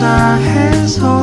한다 해서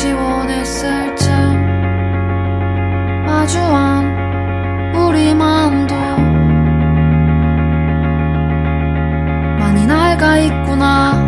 지원했을 쯤 마주한 우리 마음도. 많이 낡아 있구나.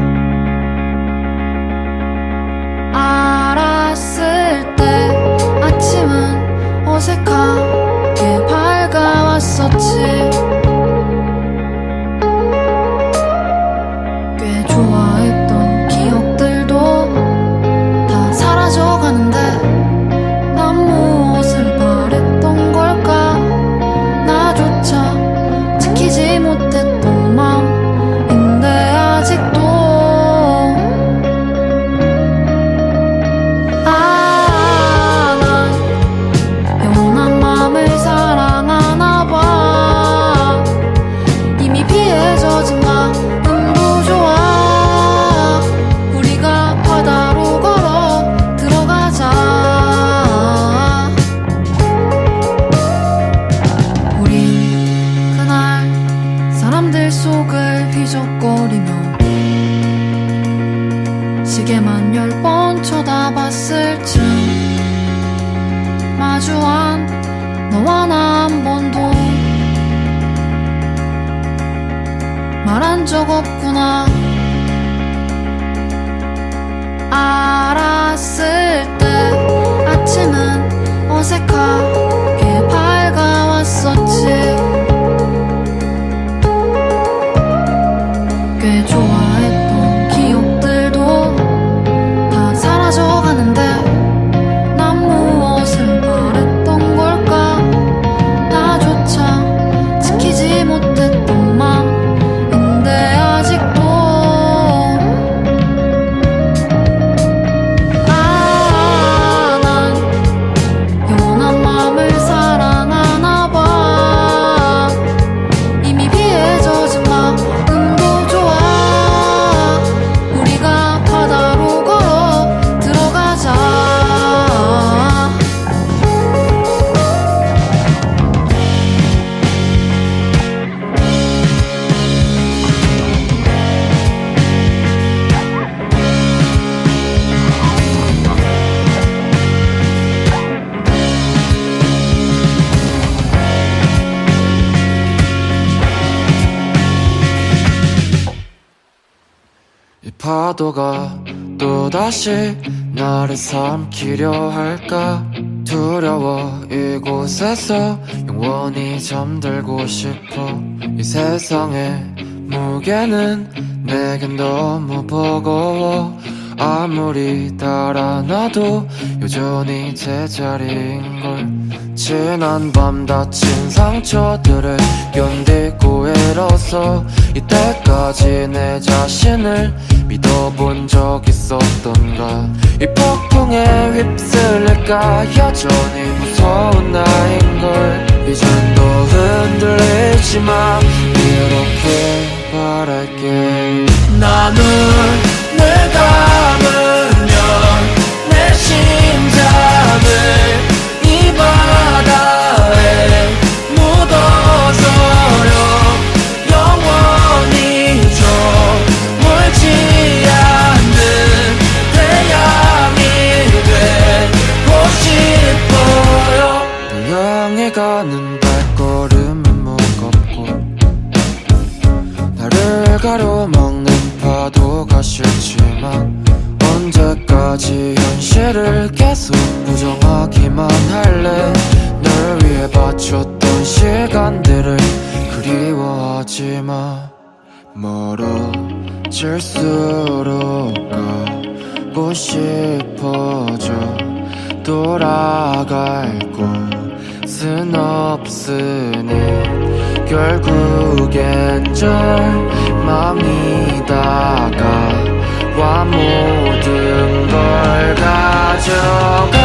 있을쯤. 마주한 너와 나 한 번도 말한 적 없구나. 누가? 또다시 나를 삼키려 할까? 두려워 이곳에서 영원히 잠들고 싶어. 이 세상의 무게는 내겐 너무 버거워. 아무리 달아나도 여전히 제자리인걸 지난 밤 다친 상처들을 견디고 일어서 이때까지 내 자신을 믿어본 적 있었던가. 이 폭풍에 휩쓸릴까 여전히 무서운 나인걸. 이젠 더 흔들리지 마. 이렇게 바랄게. 나는 가는 발걸음은 무겁고 나를 가로막는 파도가 싫지만 언제까지 현실을 계속 부정하기만 할래? 널 위해 바쳤던 시간들을 그리워하지 마 멀어질수록 가고 싶어져 돌아갈 곳 은 없으니 결국엔 절망이 다가 와 모든 걸 가져가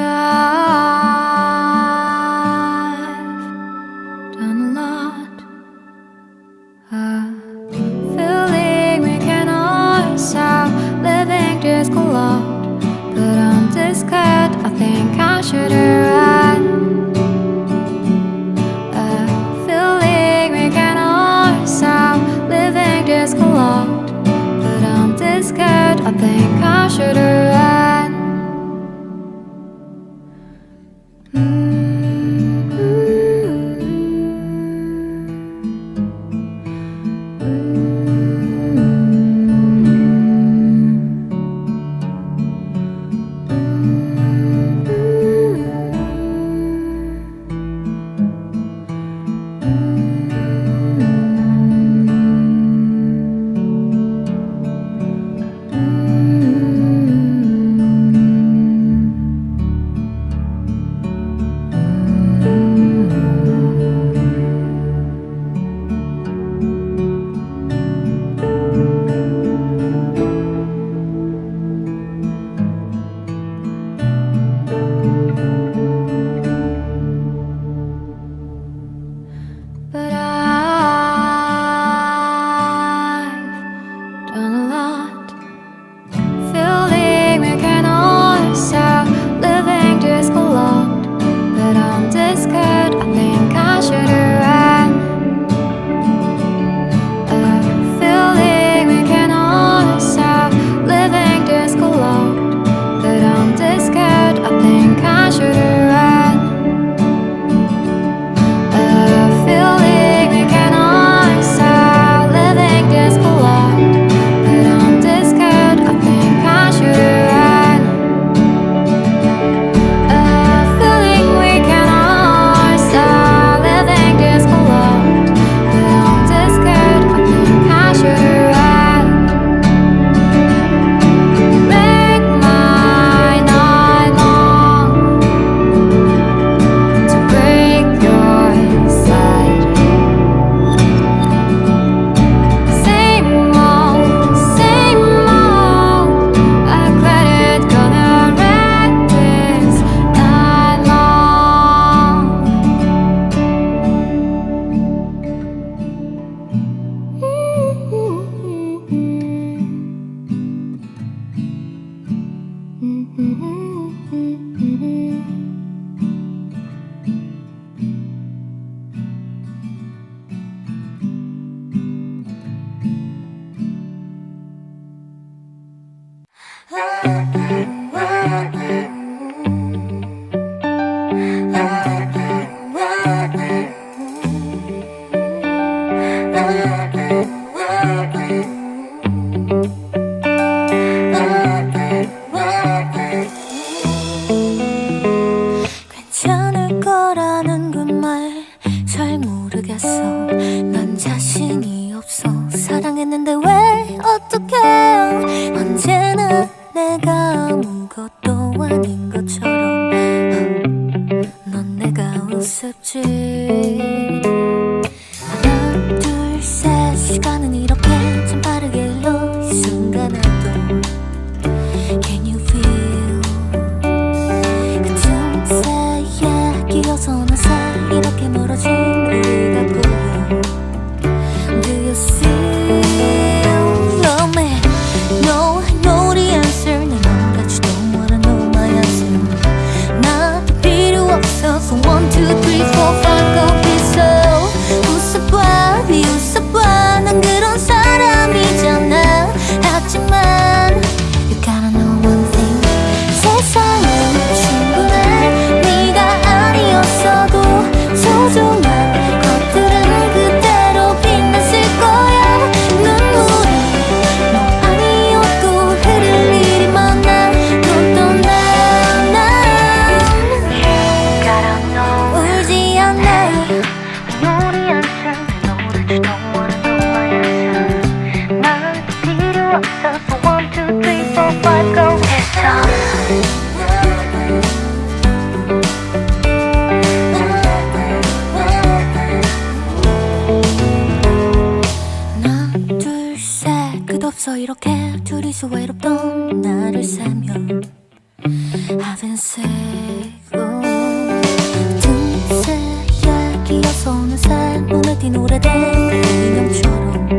Ah. Mm-hmm. 새에 끼어 없어. 이렇게 둘이서 외롭던 나를 세며 I've 새 이야기여서 어느새 눈에 띈 오래된 인형처럼